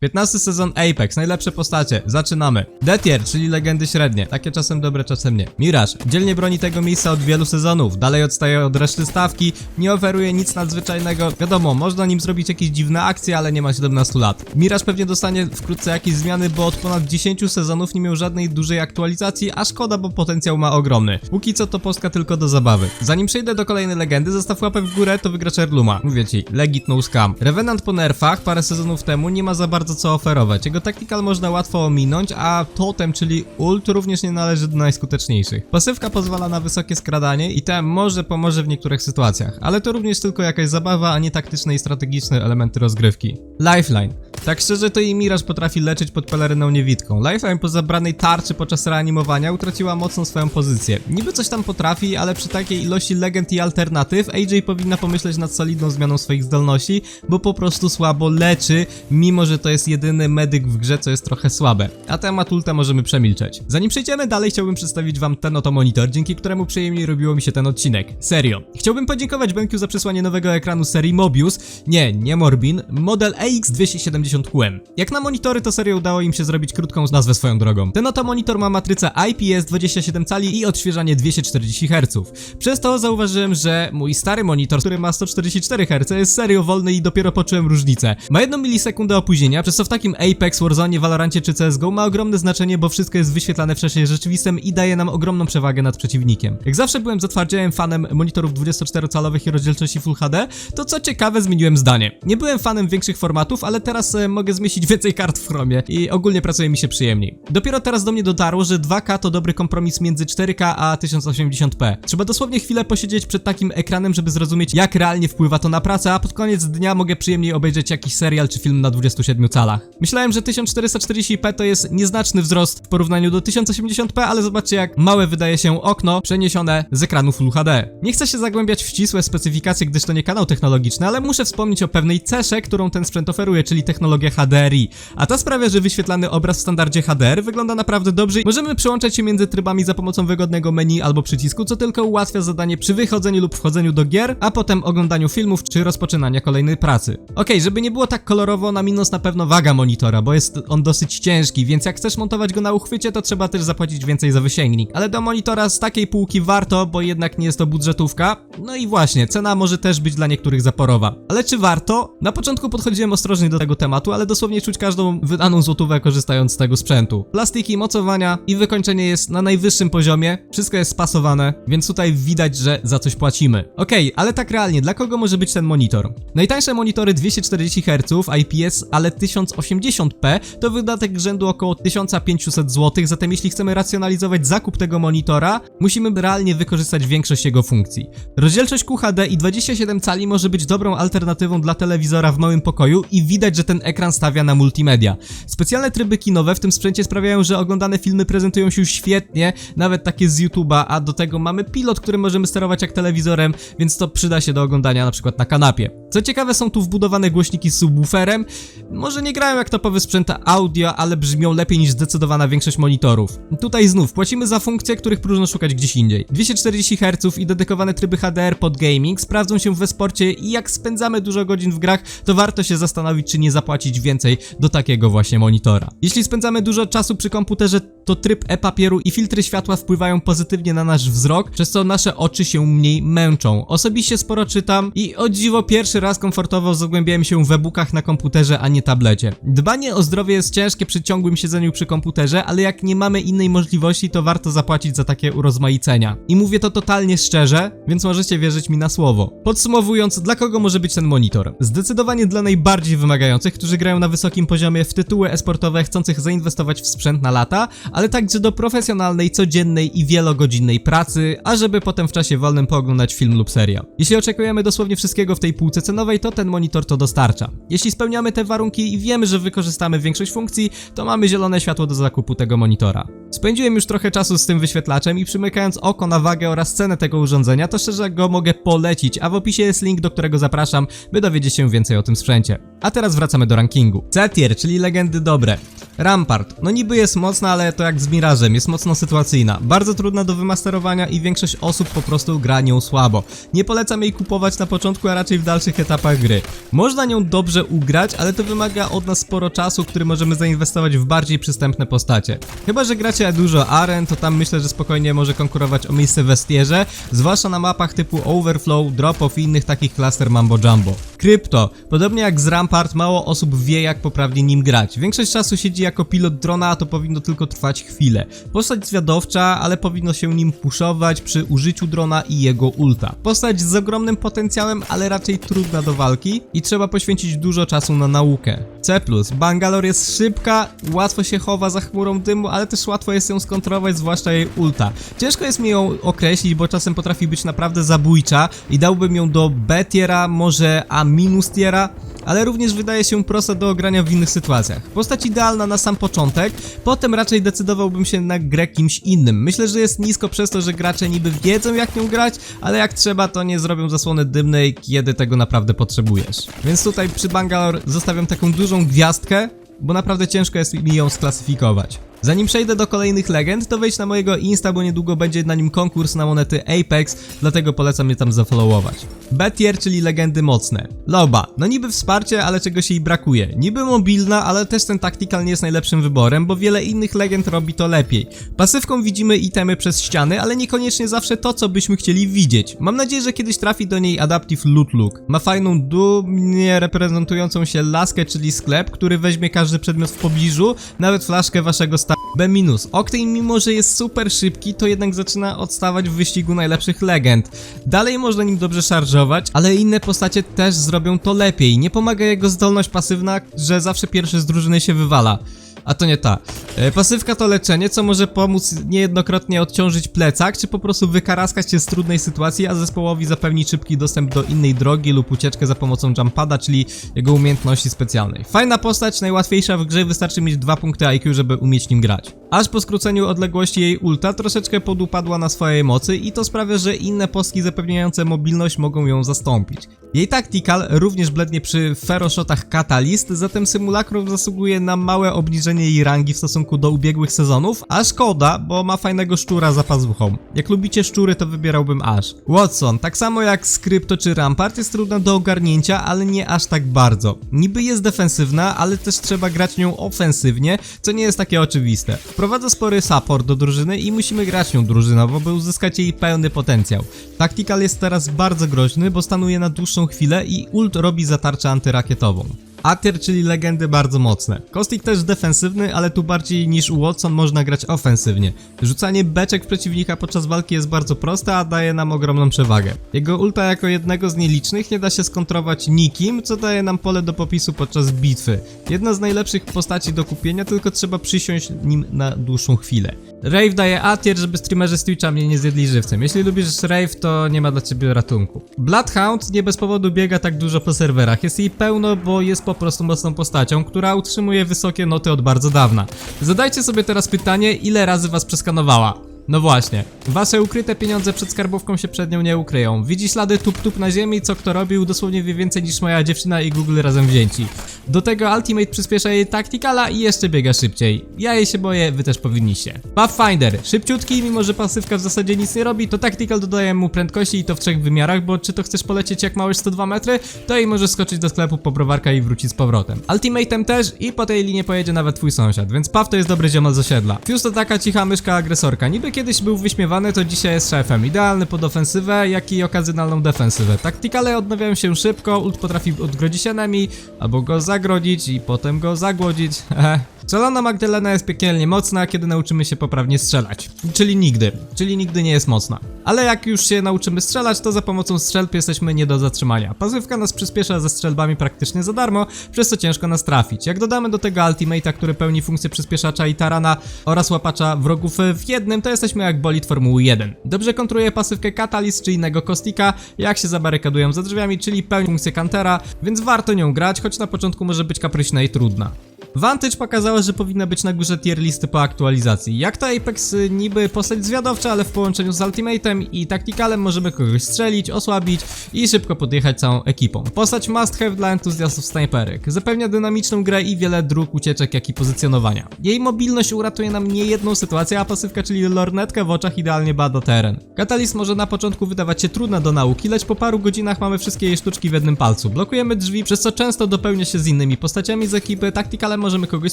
15 sezon Apex, najlepsze postacie, zaczynamy. Detier, czyli legendy średnie, takie czasem dobre, czasem nie. Mirage, dzielnie broni tego miejsca od wielu sezonów, dalej odstaje od reszty stawki, nie oferuje nic nadzwyczajnego. Wiadomo, można nim zrobić jakieś dziwne akcje, ale nie ma 17 lat. Mirage pewnie dostanie wkrótce jakieś zmiany, bo od ponad 10 sezonów nie miał żadnej dużej aktualizacji, a szkoda, bo potencjał ma ogromny. Póki co to postka tylko do zabawy. Zanim przejdę do kolejnej legendy, zostaw łapę w górę, to wygra Luma. Mówię ci, legit no scam. Revenant po nerfach parę sezonów temu nie ma za bardzo co oferować. Jego technical można łatwo ominąć, a totem, czyli ult, również nie należy do najskuteczniejszych. Pasywka pozwala na wysokie skradanie i tem może pomoże w niektórych sytuacjach, ale to również tylko jakaś zabawa, a nie taktyczne i strategiczne elementy rozgrywki. Lifeline. Tak szczerze to i Mirage potrafi leczyć pod peleryną niewidką. Lifeline po zabranej tarczy podczas reanimowania utraciła mocno swoją pozycję. Niby coś tam potrafi, ale przy takiej ilości legend i alternatyw AJ powinna pomyśleć nad solidną zmianą swoich zdolności, bo po prostu słabo leczy, mimo że to jest jedyny medyk w grze, co jest trochę słabe. A temat ulta możemy przemilczeć. Zanim przejdziemy dalej, chciałbym przedstawić wam ten oto monitor, dzięki któremu przyjemniej robiło mi się ten odcinek. Serio. Chciałbym podziękować BenQ za przesłanie nowego ekranu serii Mobius, nie, nie Morbin, model AX270QM. Jak na monitory, to serio udało im się zrobić krótką nazwę swoją drogą. Ten oto monitor ma matrycę IPS 27 cali i odświeżanie 240 Hz. Przez to zauważyłem, że mój stary monitor, który ma 144 Hz, jest serio wolny i dopiero poczułem różnicę. Ma 1 milisekundę opóźnienia, przez co w takim Apex, Warzone, Valorancie czy CSGO ma ogromne znaczenie, bo wszystko jest wyświetlane w czasie rzeczywistym i daje nam ogromną przewagę nad przeciwnikiem. Jak zawsze byłem zatwardziałym fanem monitorów 24-calowych i rozdzielczości Full HD, to co ciekawe zmieniłem zdanie. Nie byłem fanem większych formatów, ale teraz e, mogę zmieścić więcej kart w Chromie i ogólnie pracuje mi się przyjemniej. Dopiero teraz do mnie dotarło, że 2K to dobry kompromis między 4K a 1080p. Trzeba dosłownie chwilę posiedzieć przed takim ekranem, żeby zrozumieć jak realnie wpływa to na pracę, a pod koniec dnia mogę przyjemniej obejrzeć jakiś serial czy film na 27 calach. Myślałem, że 1440p to jest nieznaczny wzrost w porównaniu do 1080p, ale zobaczcie jak małe wydaje się okno przeniesione z ekranu Full HD. Nie chcę się zagłębiać w ścisłe specyfikacje, gdyż to nie kanał technologiczny, ale muszę wspomnieć o pewnej cesze, którą ten sprzęt oferuje, czyli technologia HDRI. A ta sprawia, że wyświetlany obraz w standardzie HDR wygląda naprawdę dobrze i możemy przełączać się między trybami za pomocą wygodnego menu albo przycisku, co tylko ułatwia zadanie przy wychodzeniu lub wchodzeniu do gier, a potem oglądaniu filmów czy rozpoczynania kolejnej pracy. Okej, żeby nie było tak kolorowo, na minus na pewno waga monitora, bo jest on dosyć ciężki, więc jak chcesz montować go na uchwycie, to trzeba też zapłacić więcej za wysięgnik. Ale do monitora z takiej półki warto, bo jednak nie jest to budżetówka. No i właśnie, cena może też być dla niektórych zaporowa. Ale czy warto? Na początku podchodziłem ostrożnie do tego tematu, ale dosłownie czuć każdą wydaną złotówkę korzystając z tego sprzętu. Plastiki, mocowania i wykończenie jest na najwyższym poziomie, wszystko jest spasowane, więc tutaj widać, że za coś płacimy. Okej, ale tak realnie, dla kogo może być ten monitor? Najtańsze monitory 240 Hz IPS, ale 1080p to wydatek rzędu około 1500 zł, zatem jeśli chcemy racjonalizować zakup tego monitora, musimy realnie wykorzystać większość jego funkcji. Rozdzielczość QHD i 27 cali może być dobrą alternatywą dla telewizora w małym pokoju i widać, że ten ekran stawia na multimedia. Specjalne tryby kinowe w tym sprzęcie sprawiają, że oglądane filmy prezentują się świetnie, nawet takie z YouTube'a, a do tego mamy pilot, który możemy sterować jak telewizorem, więc to przyda się do oglądania na przykład na kanapie. Co ciekawe, są tu wbudowane głośniki z subwooferem. Może nie grają jak topowy sprzęt audio, ale brzmią lepiej niż zdecydowana większość monitorów. Tutaj znów płacimy za funkcje, których próżno szukać gdzieś indziej. 240 Hz i dedykowane tryby HDR pod gaming sprawdzą się w esporcie i jak spędzamy dużo godzin w grach, to warto się zastanowić, czy nie zapłacić więcej do takiego właśnie monitora. Jeśli spędzamy dużo czasu przy komputerze, to tryb e-papieru i filtry światła wpływają pozytywnie na nasz wzrok, przez co nasze oczy się mniej męczą. Osobiście sporo czytam i o dziwo pierwszy raz komfortowo zagłębiałem się w e-bookach na komputerze, a nie tablecie. Dbanie o zdrowie jest ciężkie przy ciągłym siedzeniu przy komputerze, ale jak nie mamy innej możliwości, to warto zapłacić za takie urozmaicenia. I mówię to totalnie szczerze, więc możecie wierzyć mi na słowo. Podsumowując, dla kogo może być ten monitor? Zdecydowanie dla najbardziej wymagających, którzy grają na wysokim poziomie w tytuły esportowe, chcących zainwestować w sprzęt na lata, ale także do profesjonalnej, codziennej i wielogodzinnej pracy, a żeby potem w czasie wolnym pooglądać film lub serial. Jeśli oczekujemy dosłownie wszystkiego w tej półce cenowej, to ten monitor to dostarcza. Jeśli spełniamy te warunki i wiemy, że wykorzystamy większość funkcji, to mamy zielone światło do zakupu tego monitora. Spędziłem już trochę czasu z tym wyświetlaczem i przymykając oko na wagę oraz cenę tego urządzenia, to szczerze go mogę polecić, a w opisie jest link, do którego zapraszam, by dowiedzieć się więcej o tym sprzęcie. A teraz wracamy do rankingu. C-tier, czyli legendy dobre. Rampart. No niby jest mocna, ale to jak z Mirażem, jest mocno sytuacyjna. Bardzo trudna do wymasterowania i większość osób po prostu gra nią słabo. Nie polecam jej kupować na początku, a raczej w dalszych etapach gry. Można nią dobrze ugrać, ale to wymaga od nas sporo czasu, który możemy zainwestować w bardziej przystępne postacie. Chyba, że gracie dużo aren, to tam myślę, że spokojnie może konkurować o miejsce w westierze, zwłaszcza na mapach typu Overflow, Drop-Off i innych takich klaster Mambo Jumbo. Krypto. Podobnie jak z Rampart, mało osób wie jak poprawnie nim grać. Większość czasu siedzi jako pilot drona, a to powinno tylko trwać chwilę. Postać zwiadowcza, ale powinno się nim puszować przy użyciu drona i jego ulta. Postać z ogromnym potencjałem, ale raczej trudna do walki i trzeba poświęcić dużo czasu na naukę. C+. Bangalore jest szybka, łatwo się chowa za chmurą dymu, ale też łatwo jest ją skontrolować, zwłaszcza jej ulta. Ciężko jest mi ją określić, bo czasem potrafi być naprawdę zabójcza i dałbym ją do B tiera, może A minus tiera, ale również wydaje się prosta do ogrania w innych sytuacjach. Postać idealna na sam początek, potem raczej decydowałbym się na grę kimś innym. Myślę, że jest nisko przez to, że gracze niby wiedzą jak nią grać, ale jak trzeba to nie zrobią zasłony dymnej, kiedy tego naprawdę potrzebujesz. Więc tutaj przy Bangalore zostawiam taką dużą gwiazdkę, bo naprawdę ciężko jest mi ją sklasyfikować. Zanim przejdę do kolejnych legend, to wejdź na mojego Insta, bo niedługo będzie na nim konkurs na monety Apex, dlatego polecam mnie tam zafollowować. B-tier, czyli legendy mocne. Loba, no niby wsparcie, ale czegoś jej brakuje. Niby mobilna, ale też ten tactical nie jest najlepszym wyborem, bo wiele innych legend robi to lepiej. Pasywką widzimy itemy przez ściany, ale niekoniecznie zawsze to, co byśmy chcieli widzieć. Mam nadzieję, że kiedyś trafi do niej Adaptive Loot Look. Ma fajną dumnie reprezentującą się laskę, czyli sklep, który weźmie każdy przedmiot w pobliżu, nawet flaszkę waszego sta... B-. Octane mimo, że jest super szybki, to jednak zaczyna odstawać w wyścigu najlepszych legend. Dalej można nim dobrze szarżować, ale inne postacie też zrobią to lepiej. Nie pomaga jego zdolność pasywna, że zawsze pierwszy z drużyny się wywala. A to nie ta. E, pasywka to leczenie, co może pomóc niejednokrotnie odciążyć plecak, czy po prostu wykaraskać się z trudnej sytuacji, a zespołowi zapewnić szybki dostęp do innej drogi lub ucieczkę za pomocą jumpada, czyli jego umiejętności specjalnej. Fajna postać, najłatwiejsza w grze, wystarczy mieć dwa punkty IQ, żeby umieć nim grać. Aż po skróceniu odległości jej ulta troszeczkę podupadła na swojej mocy i to sprawia, że inne postki zapewniające mobilność mogą ją zastąpić. Jej tactical również blednie przy feroshotach Catalyst, zatem Simulacrum zasługuje na małe obniżenie jej rangi w stosunku do ubiegłych sezonów, a szkoda, bo ma fajnego szczura za pazuchą. Jak lubicie szczury, to wybierałbym aż. Watson, tak samo jak Skrypto czy Rampart, jest trudna do ogarnięcia, ale nie aż tak bardzo. Niby jest defensywna, ale też trzeba grać nią ofensywnie, co nie jest takie oczywiste. Wprowadza spory support do drużyny i musimy grać nią drużynowo, by uzyskać jej pełny potencjał. Tactical jest teraz bardzo groźny, bo stanuje na dłuższą chwilę i ult robi za tarczę antyrakietową. Atier, czyli legendy bardzo mocne. Kostik też defensywny, ale tu bardziej niż u Watson można grać ofensywnie. Rzucanie beczek przeciwnika podczas walki jest bardzo proste, a daje nam ogromną przewagę. Jego ulta jako jednego z nielicznych nie da się skontrować nikim, co daje nam pole do popisu podczas bitwy. Jedna z najlepszych postaci do kupienia, tylko trzeba przysiąść nim na dłuższą chwilę. Rave daje Atier, żeby streamerzy z Twitcha mnie nie zjedli żywcem. Jeśli lubisz Rave, to nie ma dla ciebie ratunku. Bloodhound nie bez powodu biega tak dużo po serwerach. Jest jej pełno, bo jest po prostu mocną postacią, która utrzymuje wysokie noty od bardzo dawna. Zadajcie sobie teraz pytanie, ile razy was przeskanowała. No właśnie, wasze ukryte pieniądze przed skarbówką się przed nią nie ukryją. Widzi ślady tup-tup na ziemi, co kto robił, dosłownie wie więcej niż moja dziewczyna i Google razem wzięci. Do tego Ultimate przyspiesza jej tacticala i jeszcze biega szybciej. Ja jej się boję, wy też powinniście. Pathfinder, szybciutki, mimo że pasywka w zasadzie nic nie robi, to tactical dodaje mu prędkości i to w trzech wymiarach, bo czy to chcesz polecieć jak mały 102 metry, to i możesz skoczyć do sklepu po browarka i wrócić z powrotem. Ultimatem też i po tej linii pojedzie nawet twój sąsiad, więc Path to jest dobry ziomal z osiedla. Fuse to taka cicha myszka agresorka, niby kiedyś był wyśmiewany, to dzisiaj jest szefem. Idealny pod ofensywę, jak i okazjonalną defensywę. Taktykale odnawiają się szybko, ult potrafi odgrodzić enemy, albo go zagrodzić i potem go zagłodzić. Strzelona Magdalena jest piekielnie mocna, kiedy nauczymy się poprawnie strzelać. Czyli nigdy. Czyli nigdy nie jest mocna. Ale jak już się nauczymy strzelać, to za pomocą strzelb jesteśmy nie do zatrzymania. Pasywka nas przyspiesza ze strzelbami praktycznie za darmo, przez co ciężko nas trafić. Jak dodamy do tego Ultimate'a, który pełni funkcję przyspieszacza i tarana oraz łapacza wrogów w jednym, to jesteśmy jak bolid Formuły 1. Dobrze kontruje pasywkę Catalyst czy innego Kostika, jak się zabarykadują za drzwiami, czyli pełni funkcję Kantera, więc warto nią grać, choć na początku może być kapryśna i trudna. Vantage pokazała, że powinna być na górze tier listy po aktualizacji. Jak to Apex y, niby postać zwiadowcza, ale w połączeniu z Ultimatem i Tacticalem możemy kogoś strzelić, osłabić i szybko podjechać całą ekipą. Postać must have dla entuzjastów snajperek. Zapewnia dynamiczną grę i wiele dróg ucieczek, jak i pozycjonowania. Jej mobilność uratuje nam niejedną sytuację, a pasywka, czyli lornetka w oczach idealnie bada teren. Catalyst może na początku wydawać się trudna do nauki, lecz po paru godzinach mamy wszystkie jej sztuczki w jednym palcu. Blokujemy drzwi, przez co często dopełnia się z innymi postaciami z ekipy, Tacticalem możemy kogoś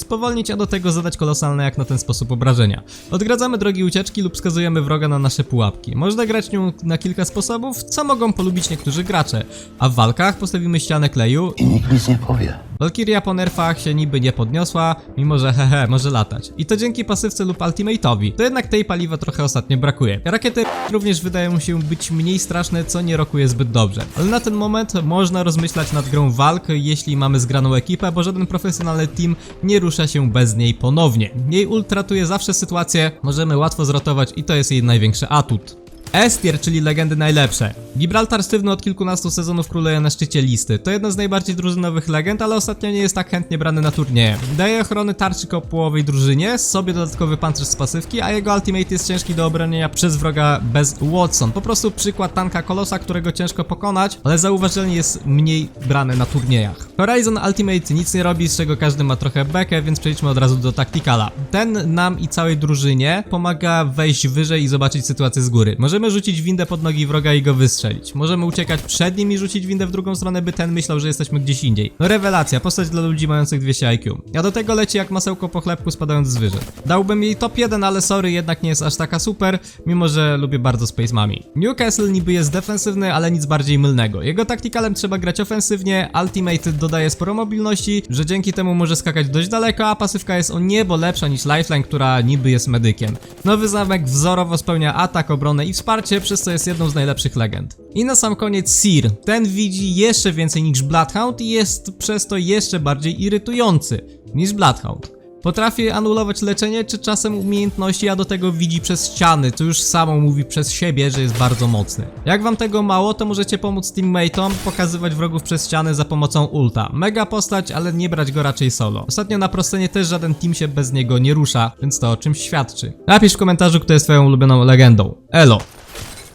spowolnić, a do tego zadać kolosalne jak na ten sposób obrażenia. Odgradzamy drogi ucieczki lub skazujemy wroga na nasze pułapki. Można grać nią na kilka sposobów, co mogą polubić niektórzy gracze, a w walkach postawimy ścianę kleju I nikt nic nie powie. Valkyria po nerfach się niby nie podniosła, mimo że hehe, może latać. I to dzięki pasywce lub ultimate'owi. To jednak tej paliwa trochę ostatnio brakuje. Rakiety również wydają się być mniej straszne, co nie rokuje zbyt dobrze. Ale na ten moment można rozmyślać nad grą walk, jeśli mamy zgraną ekipę, bo żaden profesjonalny team nie rusza się bez niej ponownie. Jej ult ratuje zawsze sytuację, możemy łatwo zrotować i to jest jej największy atut. S-tier, czyli legendy najlepsze. Gibraltar sztywno od kilkunastu sezonów króluje na szczycie listy. To jedna z najbardziej drużynowych legend, ale ostatnio nie jest tak chętnie brany na turnieje. Daje ochrony tarczy kopułowej drużynie, sobie dodatkowy pancerz z pasywki, a jego ultimate jest ciężki do obronienia przez wroga bez Watson. Po prostu przykład tanka kolosa, którego ciężko pokonać, ale zauważalnie jest mniej brany na turniejach. Horizon Ultimate nic nie robi, z czego każdy ma trochę bekę, więc przejdźmy od razu do Tacticala. Ten nam i całej drużynie pomaga wejść wyżej i zobaczyć sytuację z góry. Możemy rzucić windę pod nogi wroga i go wystrzelić. Możemy uciekać przed nim i rzucić windę w drugą stronę, by ten myślał, że jesteśmy gdzieś indziej. No rewelacja, postać dla ludzi mających 200 IQ. A do tego leci jak masełko po chlebku spadając z wyżej. Dałbym jej top 1, ale sorry, jednak nie jest aż taka super, mimo że lubię bardzo Space Mami. Newcastle niby jest defensywny, ale nic bardziej mylnego. Jego taktikalem trzeba grać ofensywnie, Ultimate dodaje sporo mobilności, że dzięki temu może skakać dość daleko, a pasywka jest o niebo lepsza niż Lifeline, która niby jest medykiem. Nowy zamek wzorowo spełnia atak, obronę i wsparcie, przez co jest jedną z najlepszych legend. I na sam koniec Seer. Ten widzi jeszcze więcej niż Bloodhound i jest przez to jeszcze bardziej irytujący niż Bloodhound. Potrafi anulować leczenie czy czasem umiejętności, a do tego widzi przez ściany, co już samo mówi przez siebie, że jest bardzo mocny. Jak wam tego mało, to możecie pomóc teammateom pokazywać wrogów przez ściany za pomocą ulta. Mega postać, ale nie brać go raczej solo. Ostatnio na prostenie też żaden team się bez niego nie rusza, więc to o czymś świadczy. Napisz w komentarzu, kto jest twoją ulubioną legendą. Elo!